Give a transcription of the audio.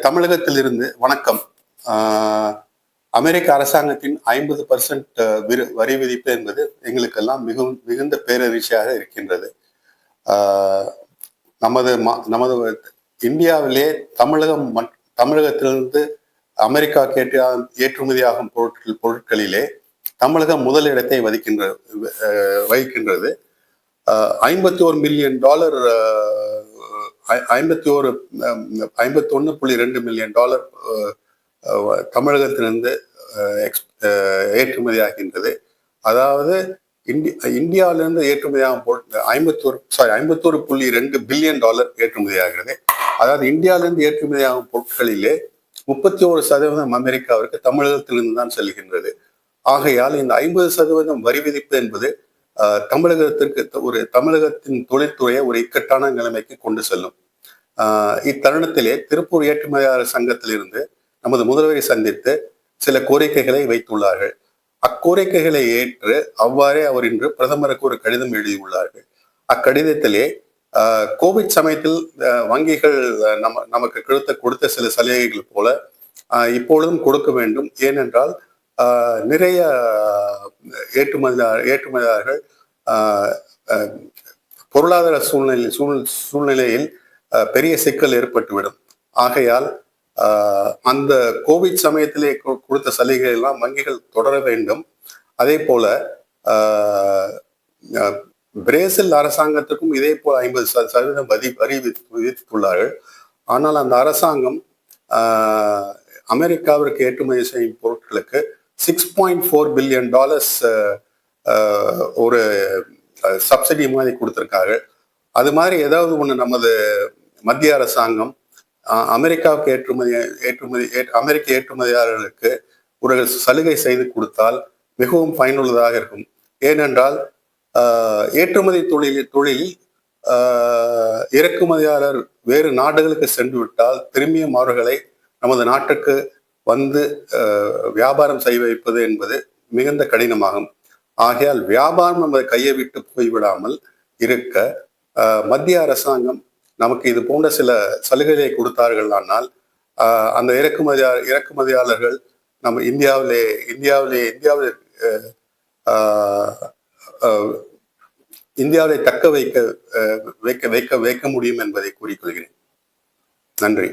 தமிழகத்திலிருந்து வணக்கம். ஆஹ் அமெரிக்க அரசாங்கத்தின் ஐம்பது பர்சன்ட் வரி விதிப்பு என்பது எங்களுக்கெல்லாம் மிகவும் மிகுந்த பேரதிர்ச்சியாக இருக்கின்றது. ஆஹ் நமது நமது இந்தியாவிலே தமிழகம் தமிழகத்திலிருந்து அமெரிக்கா கேட்டு ஏற்றுமதியாகும் பொருட்கள் பொருட்களிலே தமிழகம் முதலிடத்தை வதிக்கின்ற வகிக்கின்றது. ஐம்பத்தி ஒரு மில்லியன் டாலர் ஐம்பத்தி ஒரு ஐம்பத்தி ஒன்று புள்ளி ரெண்டு மில்லியன் டாலர் தமிழகத்திலிருந்து எக்ஸ் ஏற்றுமதி ஆகின்றது ஏற்றுமதியாகின்றது. அதாவது இந்தி இந்தியாவிலிருந்து ஏற்றுமதியாகும் பொருட்கள் ஐம்பத்தோரு சாரி ஐம்பத்தோரு புள்ளி ரெண்டு பில்லியன் டாலர் ஏற்றுமதி ஆகிறது அதாவது இந்தியாவிலிருந்து ஏற்றுமதியாகும் பொருட்களிலே முப்பத்தி ஒரு சதவீதம் அமெரிக்காவிற்கு தமிழகத்திலிருந்து தான் செல்கின்றது. ஆகையால் இந்த ஐம்பது சதவீதம் வரி விதிப்பு என்பது தமிழகத்திற்கு ஒரு தமிழகத்தின் தொழில்துறையை ஒரு இக்கட்டான நிலைமைக்கு கொண்டு செல்லும். ஆஹ், இத்தருணத்திலே திருப்பூர் ஏற்றுமதியாளர் சங்கத்திலிருந்து நமது முதல்வரை சந்தித்து சில கோரிக்கைகளை வைத்துள்ளார்கள். அக்கோரிக்கைகளை ஏற்று அவ்வாறே அவர் இன்று பிரதமருக்கு ஒரு கடிதம் எழுதியுள்ளார்கள். அக்கடிதத்திலே ஆஹ், கோவிட் சமயத்தில் வங்கிகள் நம்ம நமக்கு கிழத்த கொடுத்த சில சலுகைகள் போல இப்பொழுதும் கொடுக்க வேண்டும். ஏனென்றால் ஆஹ், நிறைய ஏற்றுமதியாளர் ஏற்றுமதியாளர்கள் ஆஹ், பொருளாதார சூழ்நிலை சூழ் சூழ்நிலையில் பெரிய சிக்கல் ஏற்பட்டுவிடும். ஆகையால் ஆஹ், அந்த கோவிட் சமயத்திலே கொ- கொடுத்த சலுகைகள் எல்லாம் வங்கிகள் தொடர வேண்டும். அதே போல ஆஹ், பிரேசில் அரசாங்கத்துக்கும் இதே போல் ஐம்பது சதவீதம் வரி வரி விதித்துள்ளார்கள். ஆனால் அந்த அரசாங்கம் ஆஹ், அமெரிக்காவிற்கு ஏற்றுமதி செய்யும் பொருட்களுக்கு six point four billion dollars ஒரு uh, சப்சிடி மாதிரி கொடுத்துருக்காங்க அது மாதிரி ஏதாவது ஒன்று நமது மத்திய அரசாங்கம் அமெரிக்காவுக்கு ஏற்றுமதி ஏற்றுமதி அமெரிக்க ஏற்றுமதியாளர்களுக்கு ஒரு சலுகை செய்து கொடுத்தால் மிகவும் பயனுள்ளதாக இருக்கும். ஏனென்றால் ஏற்றுமதி தொழில் தொழில் இறக்குமதியாளர் வேறு நாடுகளுக்கு சென்று விட்டால் திரும்பியும் அவர்களை நமது நாட்டுக்கு வந்து வியாபாரம் செய்ய வைப்பது என்பது மிகுந்த கடினமாகும். ஆகையால் வியாபாரம் நம்ம கையை விட்டு போய்விடாமல் இருக்க ஆஹ், மத்திய அரசாங்கம் நமக்கு இது போன்ற சில சலுகைகளை கொடுத்தார்கள் ஆனால் ஆஹ், அந்த இறக்குமதியா இறக்குமதியாளர்கள் நம்ம இந்தியாவிலே இந்தியாவிலே இந்தியாவிலே ஆஹ், ஆஹ், ஆஹ், இந்தியாவை தக்க வைக்க வைக்க வைக்க வைக்க முடியும் என்பதை கூறிக்கொள்கிறேன் நன்றி.